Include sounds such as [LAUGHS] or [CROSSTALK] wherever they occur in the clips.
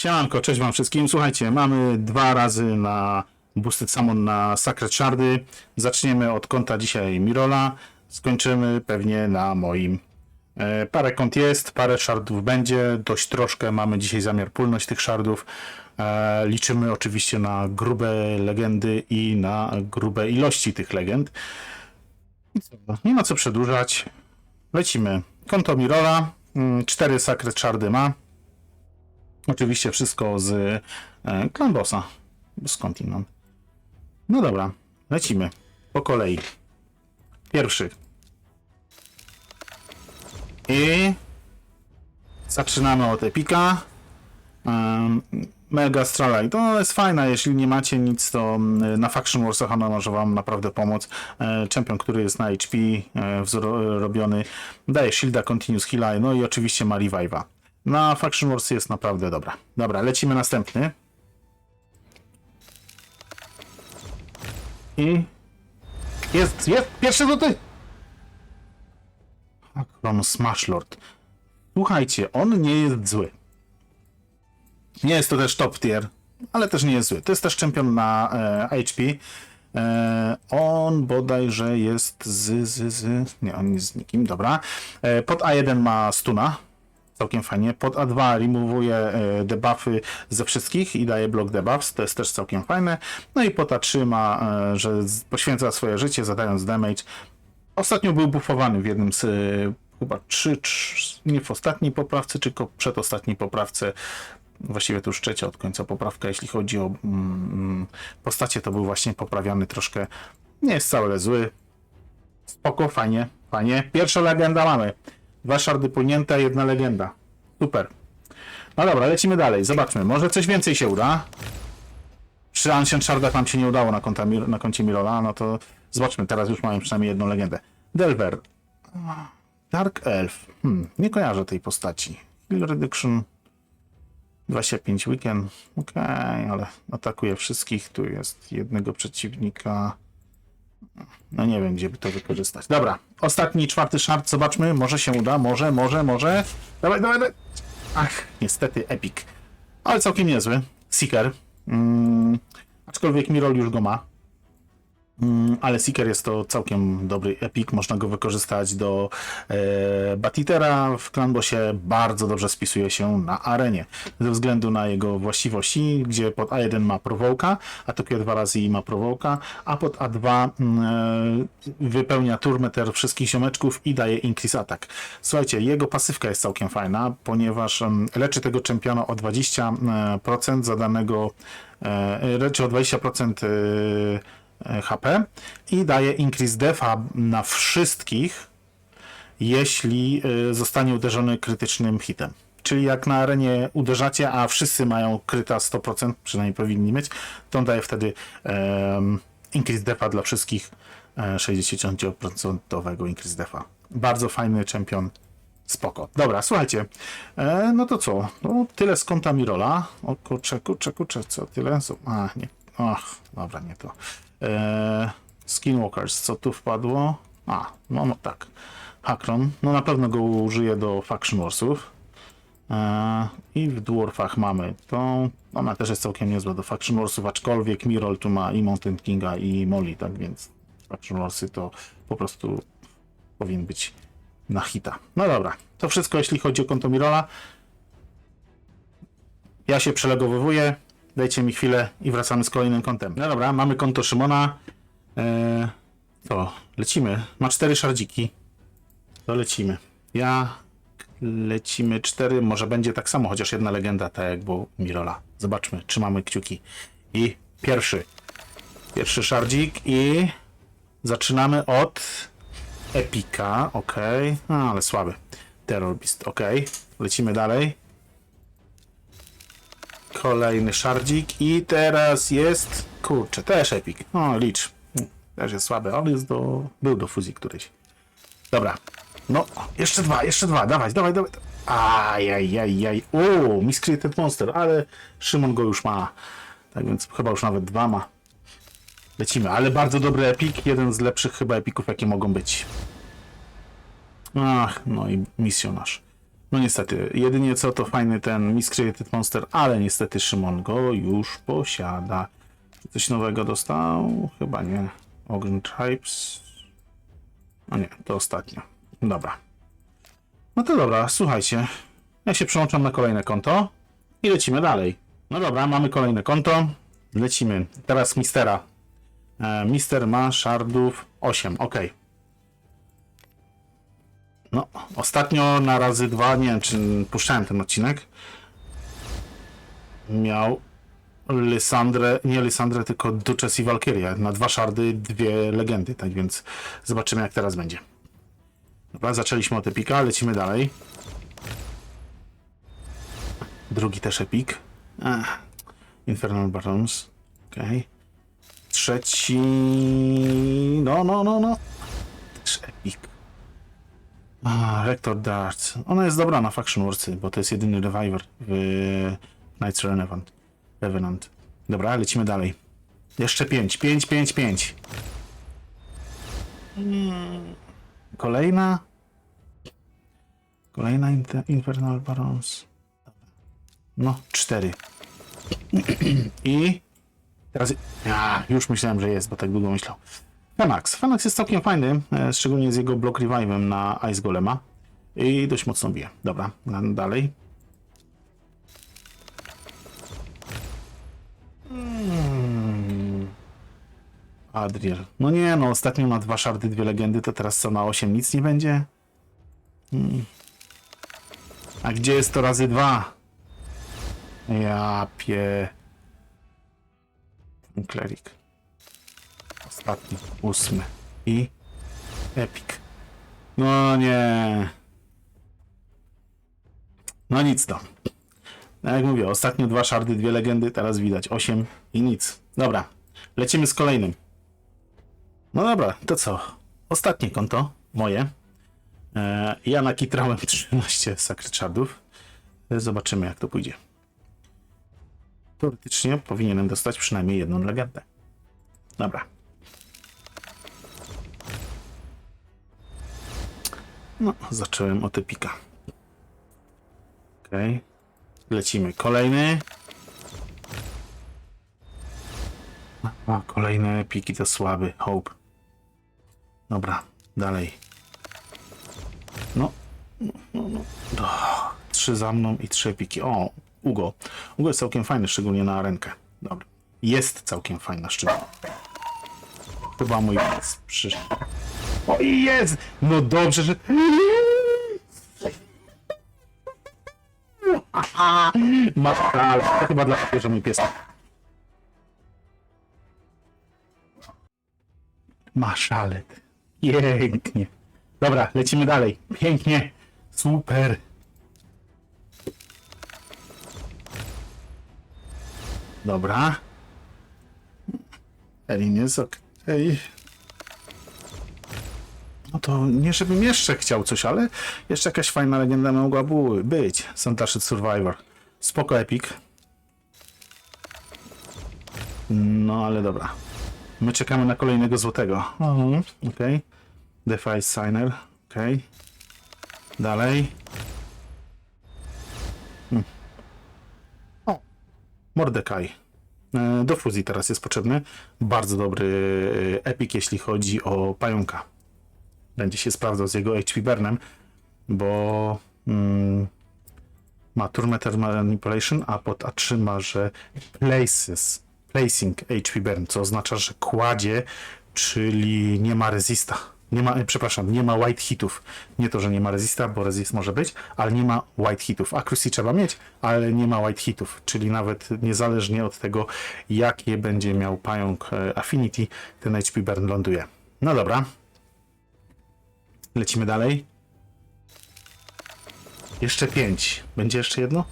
Siemanko, cześć wam wszystkim. Słuchajcie, mamy dwa razy na Boosted Summon na Sacred Shardy. Zaczniemy od konta dzisiaj Mirola. Skończymy pewnie na moim. E, parę kont jest, parę shardów będzie, dość troszkę. Mamy dzisiaj zamiar pulność tych shardów. E, liczymy oczywiście na grube legendy i na grube ilości tych legend. Nie ma co przedłużać. Lecimy. Konto Mirola. Mm, Cztery Sacred Shardy ma. Oczywiście wszystko z e, Clan Bossa. Skąd? No dobra, lecimy. Po kolei. Pierwszy. I zaczynamy od Epika. Um, Mega Stralite. To jest fajna, jeśli nie macie nic, to mm, na Faction Warsach ona może wam naprawdę pomóc. E, Champion, który jest na HP, e, robiony, daje shielda, continuous heal'a, no i oczywiście ma revive'a. Na Faction Wars jest naprawdę dobra. Dobra, lecimy następny. I... Jest, jest! Pierwszy rzuty! Akron Smash Lord. Słuchajcie, on nie jest zły. Nie jest to też top tier, ale też nie jest zły. To jest też czempion na e, HP. E, on bodajże jest z, z, z... Nie, on jest z nikim, dobra. E, pod A1 ma stuna. Całkiem fajnie. Pod A2 removuje e, debuffy ze wszystkich i daje block debuffs. To jest też całkiem fajne. No i pod A3 ma, e, że poświęca swoje życie zadając damage. Ostatnio był buffowany w jednym z e, chyba trzy, trz- nie w ostatniej poprawce, tylko przedostatniej poprawce. Właściwie to już trzecia od końca poprawka, jeśli chodzi o mm, postacie, to był właśnie poprawiany troszkę. Nie jest wcale zły. Spoko, fajnie, fajnie. Pierwsza legenda mamy. Dwa szardy płynięte, jedna legenda. Super. No dobra, lecimy dalej. Zobaczmy. Może coś więcej się uda. Przy Ancient Shardach nam się nie udało na, konta, na koncie Mirola, no to zobaczmy. Teraz już mamy przynajmniej jedną legendę. Delver. Dark Elf. Hmm, nie kojarzę tej postaci. Heal Reduction 25 weekend. Okej, ale atakuje wszystkich. Tu jest jednego przeciwnika. No nie wiem, gdzie by to wykorzystać. Dobra, ostatni, czwarty shard, zobaczmy. Może się uda, może, może, może. Dawaj, dawaj, dawaj. Ach, niestety Epic. Ale całkiem niezły. Seeker. Mm, aczkolwiek Mirol już go ma. Mm, ale Seeker jest to całkiem dobry epic, można go wykorzystać do e, Batitera w Clanbosie, bardzo dobrze spisuje się na arenie, ze względu na jego właściwości, gdzie pod A1 ma prowołka, atakuje dwa razy i ma prowołka, a pod A2 mm, e, wypełnia turmeter wszystkich ziomeczków i daje increase attack. Słuchajcie, jego pasywka jest całkiem fajna, ponieważ em, leczy tego czempiona o 20% zadanego, e, leczy o 20% e, e, HP i daje increase defa na wszystkich, jeśli y, zostanie uderzony krytycznym hitem. Czyli jak na arenie uderzacie, a wszyscy mają kryta 100%, przynajmniej powinni mieć, to on daje wtedy um, increase defa dla wszystkich e, 60% increase defa. Bardzo fajny czempion. Spoko. Dobra, słuchajcie. E, no to co? No, tyle z konta Mirola. O kurczę, kurczę, kurczę, co tyle? Co? A, nie. Ach, dobra, nie to. E, Skinwalkers, co tu wpadło? A, no, no tak. Hakron, no na pewno go użyję do Faction Warsów. E, I w Dwarfach mamy tą. Ona też jest całkiem niezła do Faction Warsów, aczkolwiek Mirol tu ma i Mountain Kinga i Molly, tak więc Faction Warsy to po prostu powinien być na hita. No dobra, to wszystko jeśli chodzi o konto Mirola. Ja się przelegowywuję. Dajcie mi chwilę i wracamy z kolejnym kontem. No dobra, mamy konto Szymona. Eee, to lecimy. Ma cztery szardziki. To lecimy. Ja lecimy cztery. Może będzie tak samo, chociaż jedna legenda, tak jak było u Mirola. Zobaczmy, trzymamy kciuki. I pierwszy. Pierwszy szardzik i zaczynamy od Epika, ok. No, ale słaby. Terror Beast, ok. Lecimy dalej. Kolejny szardzik i teraz jest... Kurczę, też Epic. No, licz. Też jest słaby, ale jest do... był do fuzji któryś. Dobra. No, jeszcze dwa, jeszcze dwa. Dawaj, dawaj, dawaj. Ajajajaj. O, Miscreated Monster, ale Szymon go już ma. Tak więc chyba już nawet dwa ma. Lecimy, ale bardzo dobry epik. Jeden z lepszych chyba epików, jakie mogą być. Ach, no i misjonarz. No niestety, jedynie co to fajny ten Miscreated Monster, ale niestety Szymon go już posiada. Coś nowego dostał? Chyba nie. Ogren Tribes. No nie, to ostatnio. Dobra. No to dobra, słuchajcie. Ja się przełączam na kolejne konto i lecimy dalej. No dobra, mamy kolejne konto. Lecimy. Teraz Mistera. E, Mister ma shardów 8, ok. No, ostatnio na razy dwa, nie wiem czy puszczałem ten odcinek. Miał Lysandrę, nie Lysandrę, tylko Duchess i Valkyria. Na dwa szardy, dwie legendy, tak więc zobaczymy jak teraz będzie. Dobra, zaczęliśmy od epika, lecimy dalej. Drugi też epik. Ech. Infernal Barons. Okej. Trzeci... No, no, no, no. Też epik. A, Rector Dart. Ona jest dobra na Faction Warsy, bo to jest jedyny reviver w Knights Revenant. Revenant. Dobra, lecimy dalej. Jeszcze 5, 5, 5, 5. Kolejna. Kolejna Inter- Infernal Barons. No, 4. [CLEARS THROAT] I teraz. Ja, już myślałem, że jest, bo tak długo myślał. Fenax. Fenax jest całkiem fajny, e, szczególnie z jego block revive'em na Ice Golema. I dość mocno bije. Dobra, dalej. Mm. Adriel. No nie, no ostatnio na dwa szardy, dwie legendy, to teraz co na 8 nic nie będzie? Mm. A gdzie jest to razy dwa? Ja pie... Klerik. Ostatni, ósmy. I... Epic. No nie. No nic to. No jak mówię, ostatnio dwa szardy, dwie legendy, teraz widać osiem i nic. Dobra, lecimy z kolejnym. No dobra, to co? Ostatnie konto, moje. E, ja nakitrałem [LAUGHS] 13 Sacred Shardów. E, Zobaczymy jak to pójdzie. Teoretycznie powinienem dostać przynajmniej jedną legendę. Dobra. No, zacząłem od epika. Okej. Lecimy. Kolejny. A, kolejne epiki to słaby. Hope. Dobra, dalej. No. no, no, no. Trzy za mną i trzy epiki. O, Ugo. Ugo jest całkiem fajny, szczególnie na rękę. Dobra. Jest całkiem fajna, szczególnie. Chyba mój pies przyszedł. O, jest! No dobrze, że... Matka, ale to chyba dlatego, że mój pies. Maszalet. Pięknie. Dobra, lecimy dalej. Pięknie. Super. Dobra. Elin jest okej. No to nie żebym jeszcze chciał coś, ale jeszcze jakaś fajna legenda mogła być. Suntashed Survivor. Spoko epic. No ale dobra. My czekamy na kolejnego złotego. Mhm. Okej. Defy Signer. Okej. Dalej. Hmm. O. Mordekaj. E, Do fuzji teraz jest potrzebny. Bardzo dobry e, epic, jeśli chodzi o pająka będzie się sprawdzał z jego HP burnem, bo mm, ma Turmeter Manipulation, a pod A3 ma, że places, placing HP burn, co oznacza, że kładzie, czyli nie ma resista. Nie ma, e, przepraszam, nie ma white hitów. Nie to, że nie ma resista, bo resist może być, ale nie ma white hitów. Accuracy trzeba mieć, ale nie ma white hitów, czyli nawet niezależnie od tego, jakie będzie miał pająk e, Affinity, ten HP burn ląduje. No dobra, Lecimy dalej. Jeszcze pięć. Będzie jeszcze jedno?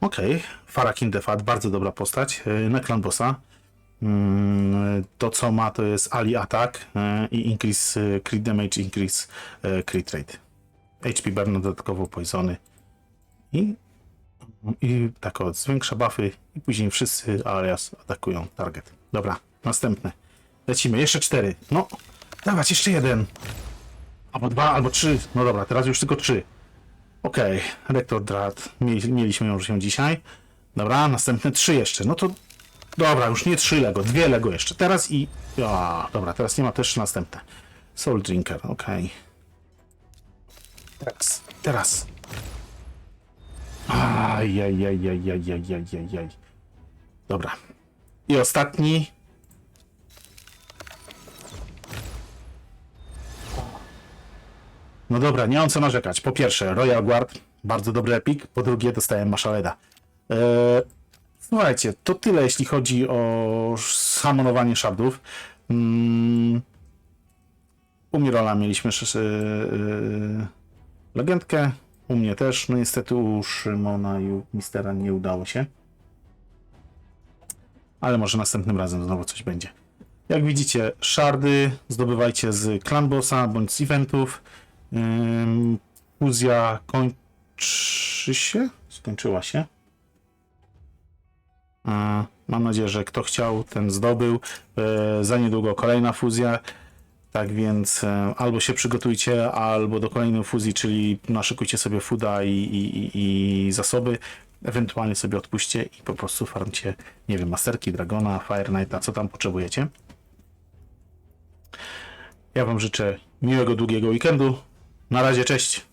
Okej. Okay. Farakin Defat, bardzo dobra postać. Yy, Na clan bossa. Mm, To co ma to jest Ali Attack yy, i increase yy, crit damage, increase crit rate. HP burn dodatkowo poisony. I, i tak o, zwiększa buffy i później wszyscy alias atakują target. Dobra, następne. Lecimy, jeszcze cztery. No, dawać jeszcze jeden. Albo dwa, albo trzy. No dobra, teraz już tylko trzy. Okej, Rektor Drat. Mieli, mieliśmy ją się dzisiaj. Dobra, następne trzy jeszcze. No to dobra, już nie trzy Lego, dwie Lego jeszcze. Teraz i. Ja, dobra, teraz nie ma też następne. Soul Drinker, okej. Teraz, teraz. Ajajajajajajajajaj. Dobra. I ostatni. No dobra, nie mam co narzekać. Po pierwsze, Royal Guard, bardzo dobry epik. Po drugie, dostałem Mashaleda. Eee, słuchajcie, to tyle jeśli chodzi o schamonowanie shardów. Mm, u Mirola mieliśmy sz- yy, legendkę, u mnie też. No niestety u Szymona i u Mistera nie udało się. Ale może następnym razem znowu coś będzie. Jak widzicie, shardy zdobywajcie z clan bossa bądź z eventów. Fuzja kończy się? Skończyła się. Mam nadzieję, że kto chciał, ten zdobył. E, Za niedługo kolejna fuzja. Tak więc e, albo się przygotujcie, albo do kolejnej fuzji, czyli naszykujcie sobie fuda i, i, i zasoby. Ewentualnie sobie odpuśćcie i po prostu farmcie, nie wiem, masterki, dragona, fire knighta, co tam potrzebujecie. Ja Wam życzę miłego, długiego weekendu. Na razie, cześć.